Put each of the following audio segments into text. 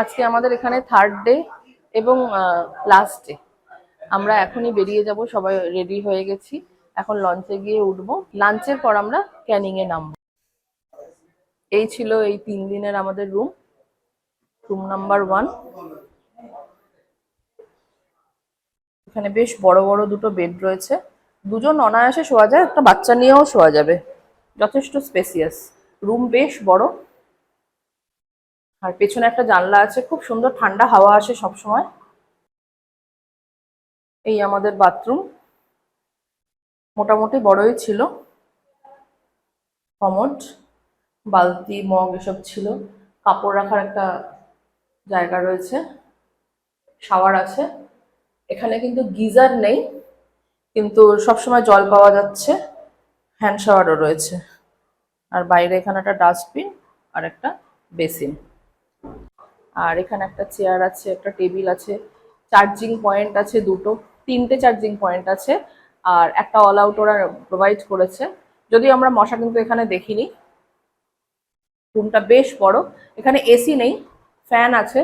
আজকে আমাদের এখানে থার্ড ডে এবং লাস্ট ডে আমরা এখনই বেরিয়ে যাব, সবাই রেডি হয়ে গেছি। এখন লঞ্চে গিয়ে উঠবো। লাঞ্চের পর আমরা ক্যানিং এ নামবো। এই ছিল এই তিন দিনের আমাদের রুম রুম নাম্বার ওয়ান এখানে বেশ বড় বড় দুটো বেড রয়েছে। দুজন অনায়াসে শোয়া যায়, একটা বাচ্চা নিয়েও শোয়া যাবে। যথেষ্ট স্পেসিয়াস রুম বেশ বড়। আর পেছনে একটা জানলা আছে। খুব সুন্দর ঠান্ডা হাওয়া আসে সব সময় এই আমাদের বাথরুম। মোটামুটি বড়ই ছিল। কমোড, বালতি, মগ এসব ছিল। কাপড় রাখার একটা জায়গা রয়েছে। শাওয়ার আছে। এখানে কিন্তু গিজার নেই, কিন্তু সবসময় জল পাওয়া যাচ্ছে। হ্যান্ড শাওয়ারও রয়েছে। আর বাইরে এখানে একটা ডাস্টবিন আর একটা বেসিন। আর এখানে একটা চেয়ার আছে, একটা টেবিল আছে, চার্জিং পয়েন্ট আছে দুটো। তিনটে চার্জিং পয়েন্ট আছে, আর একটা অল আউট ওরা প্রোভাইড করেছে। যদিও আমরা মশা কিন্তু এখানে দেখিনি। রুমটা বেশ বড়। এখানে এসি নেই ফ্যান আছে।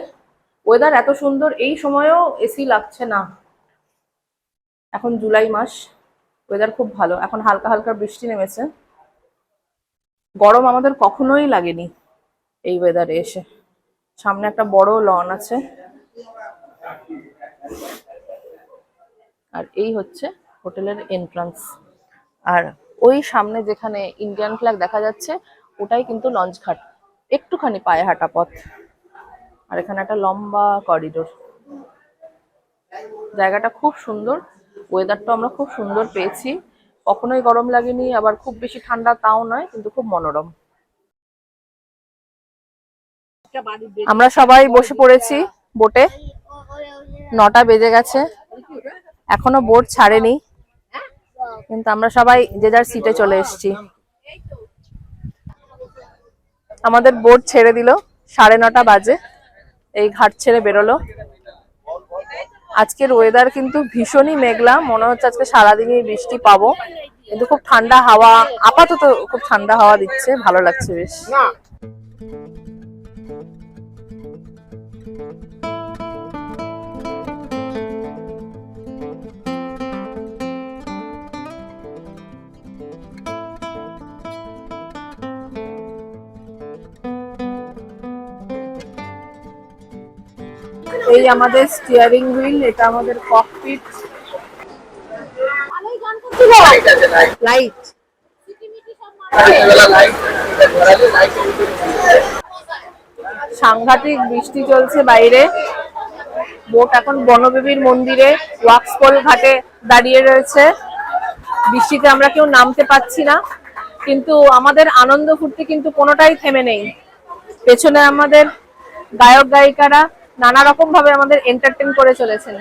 ওয়েদার এত সুন্দর, এই সময়েও এসি লাগছে না। এখন জুলাই মাস ওয়েদার খুব ভালো। এখন হালকা হালকা বৃষ্টি নেমেছে। গরম আমাদের কখনোই লাগেনি এই ওয়েদারে এসে। সামনে একটা বড় লন আছে। আর এই হচ্ছে হোটেলের এন্ট্রান্স আর ওই সামনে যেখানে ইন্ডিয়ান ফ্ল্যাগ দেখা যাচ্ছে, ওটাই কিন্তু লঞ্চ ঘাট। একটুখানি পায়ে হাঁটা পথ। আর এখানে একটা লম্বা করিডোর জায়গাটা খুব সুন্দর। ওয়েদারটা আমরা খুব সুন্দর পেয়েছি। কখনোই গরম লাগেনি, আবার খুব বেশি ঠান্ডা তাও নয়, কিন্তু খুব মনোরম। আমরা সবাই বসে পড়েছি বোটে। নটা বেজে গেছে। এখনও বোট ছাড়েনি। কিন্তু আমরা সবাই যে যার সিটে চলে এসেছি। আমাদের বোর্ড ছেড়ে দিল, সাড়ে নটা বাজে। এই ঘাট ছেড়ে বেরোলো। আজকের ওয়েদার কিন্তু ভীষণই মেঘলা। মনে হচ্ছে আজকে সারাদিনই বৃষ্টি পাবো। কিন্তু খুব ঠান্ডা হাওয়া, আপাতত খুব ঠান্ডা হাওয়া দিচ্ছে। ভালো লাগছে বেশ। এই আমাদের স্টিয়ারিং হুইল এটা আমাদের ককপিট লাইট সাংঘাতিক বৃষ্টি চলছে বাইরে। বোট এখন বনবেবীর মন্দিরে ওয়াক্সপোল ঘাটে দাঁড়িয়ে রয়েছে। বৃষ্টিতে আমরা কেউ নামতে পাচ্ছি না কিন্তু আমাদের আনন্দ ফুর্তি কিন্তু কোনোটাই থেমে নেই। পেছনে আমাদের গায়ক গায়িকারা নানা রকম ভাবে আমাদের এন্টারটেন করে চলেছেন।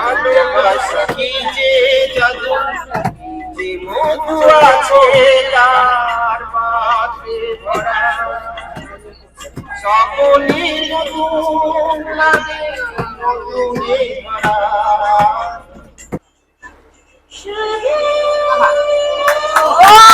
ভালোবাসা কি যে জাদু যে মধু আছে তার পাত্রে ভরা। সকলে নতুন লাগে নতুনে ভরা। Oh!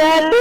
Yeah.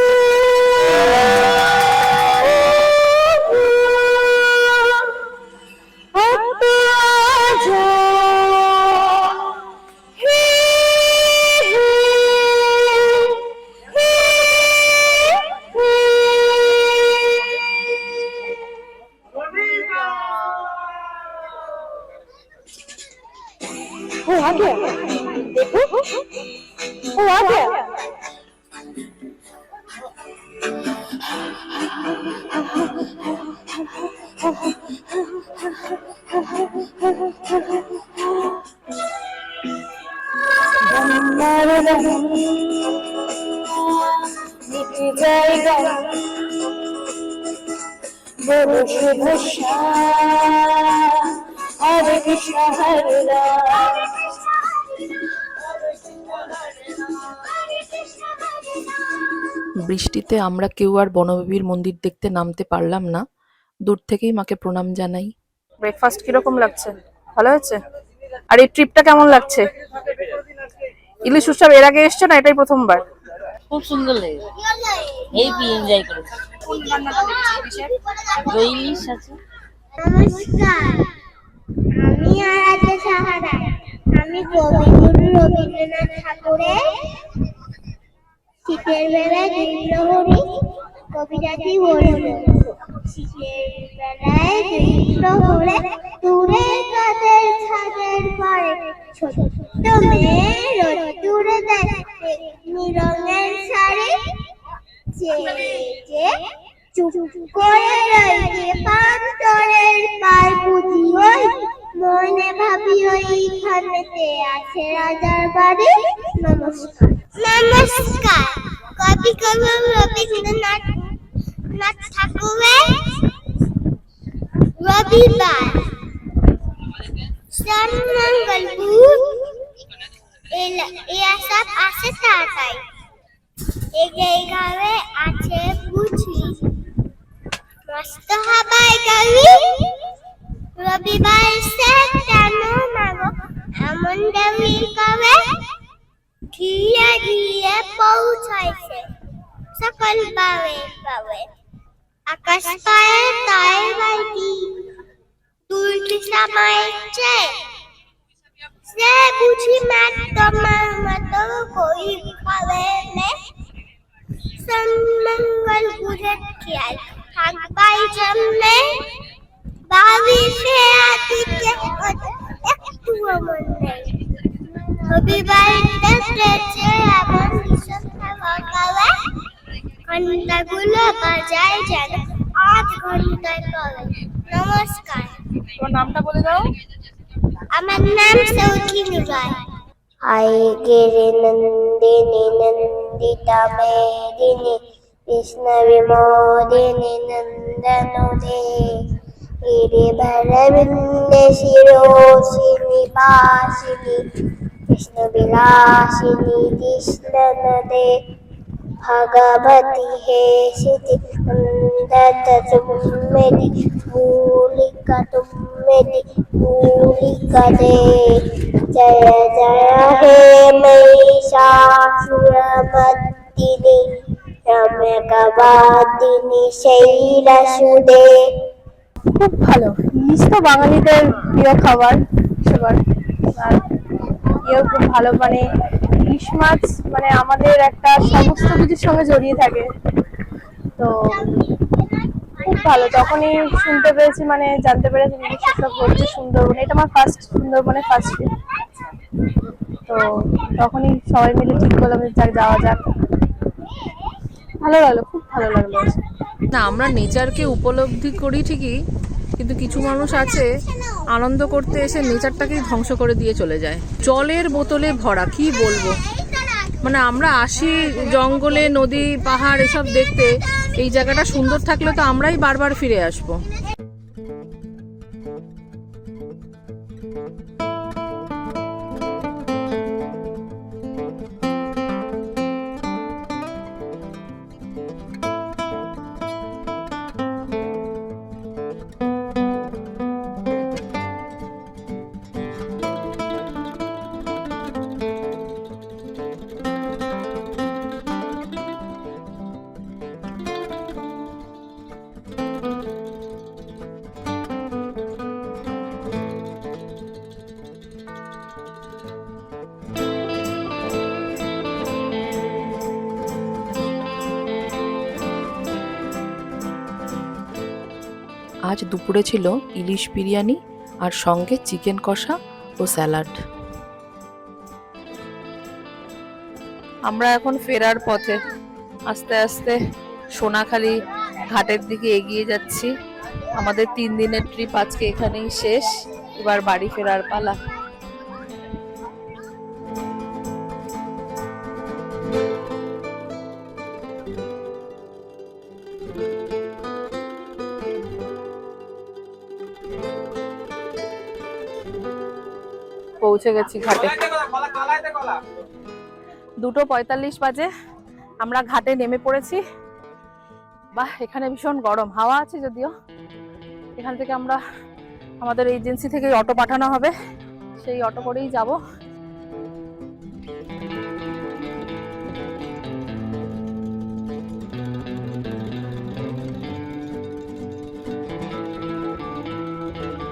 বৃষ্টিতে আমরা কেউ আর বনবিবির মন্দির দেখতে নামতে পারলাম না। দূর থেকেই মাকে প্রণাম জানাই। ব্রেকফাস্ট কীরকম লাগছে? ভালো হয়েছে? আর এই ট্রিপটা কেমন লাগছে? ইলিশ উৎসব এর আগে এসছো না? এটাই প্রথমবার? খুব সুন্দর লেগেছে। এই পি এনজয় করেছি। দই ইলিশ আছে? নমস্কার। আমি আরাধ্য সাহারা। আমি কবিগুরু রবীন্দ্রনাথ ঠাকুরের শীতের বেলায় কবিতাটি বলব। শীতের বেলায় দুর্লভরে দূরে কাদের ছাদের পরে শাড়ি যে করে রইতে পান্তরের পার বুঝি মনে ভাবি ওইখানেতে আছে রাজার বাড়ি। নমস্কার। নমস্কার। কবি কবি রবীন্দ্রনাথ ঠাকুরের রবিবার শ্যাম মঙ্গল বুধ এরা সব আছে তাড়াতাড়ি এই গাবে আছে বুঝি। মস্ত হাবাই গাবি রবিবার সে কেন মাগো এমন দেবী কবে ধীরে ধীরে পৌঁছাইছে। সকল পাবে পাবে আকাশ পায়ে তাই বাইটি তুলতে সামাইছে সে বুঝি ম্যাট তোমার মতো কই খাবে নে সন্মঙ্গল বুঝে খেয়াল থাকবাই জন্মে ভাবি সে আদিকে একটু মন নেই রবিবার দেখেছে এমন ভীষণ খাওয়া ঘন্টাগুলো বাজায় যেন আধ ঘন্টায় কবে নমস্কার। তোমার নামটা বলে দাও। আমার নাম সৌখিনী রায় আয়ে গিরি নন্দিনী নন্দিতা মেদিনী কৃষ্ণ বিমোদিনী নন্দনুদে গিরিভর বৃন্দে শিরোশিনী পাশিনী কৃষ্ণ বিলাসিনী কৃষ্ণ নদে भगवती हे सिद्धि नंदत तुम्मेदि भूलिका तुम्मेदि भूलिका दे जय जय हे महिषासुरमर्दिनि रम्यकवादिनि शैलसुदे খুব ভালো ইলিশ তো বাঙালিদের প্রিয় খাবার সবার আর এও খুব ভালো মানে ইলিশ মাছ মানে আমাদের একটা সমস্ত কিছুর সঙ্গে জড়িয়ে থাকে। তো খুব ভালো তখনই শুনতে পেরেছি মানে জানতে পেরেছি ইলিশ উৎসব হচ্ছে সুন্দরবনে এটা আমার ফার্স্ট সুন্দরবনে ফার্স্ট তো তখনই সবাই মিলে ঠিক করলাম যাক, যাওয়া যাক। ভালো লাগল, খুব ভালো লাগল। না, আমরা নেচারকে উপলব্ধি করি ঠিকই কিন্তু কিছু মানুষ আছে, আনন্দ করতে এসে নেচারটাকেই ধ্বংস করে দিয়ে চলে যায়। জলের বোতলে ভরা, কি বলব? মানে আমরা আসি জঙ্গলে, নদী, পাহাড়, এসব দেখতে, এই জায়গাটা সুন্দর থাকলে তো আমরাই বারবার ফিরে আসব। আজ দুপুরে ছিল ইলিশ বিরিয়ানি আর সঙ্গে চিকেন কষা ও স্যালাড। আমরা এখন ফেরার পথে। আস্তে আস্তে সোনাখালি ঘাটের দিকে এগিয়ে যাচ্ছি। আমাদের তিন দিনের ট্রিপ আজকে এখানেই শেষ। এবার বাড়ি ফেরার পালা। পৌঁছে গেছি ঘাটে। দুটো পঁয়তাল্লিশ বাজে। আমরা ঘাটে নেমে পড়েছি। বাহ, এখানে ভীষণ গরম। হাওয়া আছে যদিও। এখান থেকে আমরা আমাদের এজেন্সি থেকে অটো পাঠানো হবে। সেই অটো করেই যাব।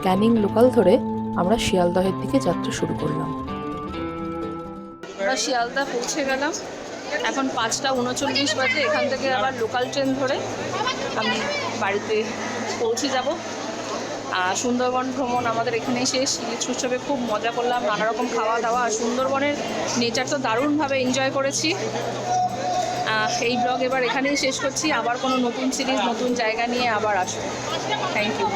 ক্যানিং লোকাল ধরে আমরা শিয়ালদহের দিকে যাত্রা শুরু করলাম। আমরা শিয়ালদা পৌঁছে গেলাম। এখন পাঁচটা উনচল্লিশ বাজে, এখান থেকে আবার লোকাল ট্রেন ধরে আমি বাড়িতে পৌঁছে যাব। আর সুন্দরবন ভ্রমণ আমাদের এখানেই শেষ। ইলিশ উৎসবে খুব মজা করলাম নানা রকম খাওয়া দাওয়া আর সুন্দরবনের নেচার তো দারুণভাবে এনজয় করেছি। এই ব্লগ এবার এখানেই শেষ করছি। আবার কোনো নতুন সিরিজ নতুন জায়গা নিয়ে আবার আসব। Thank you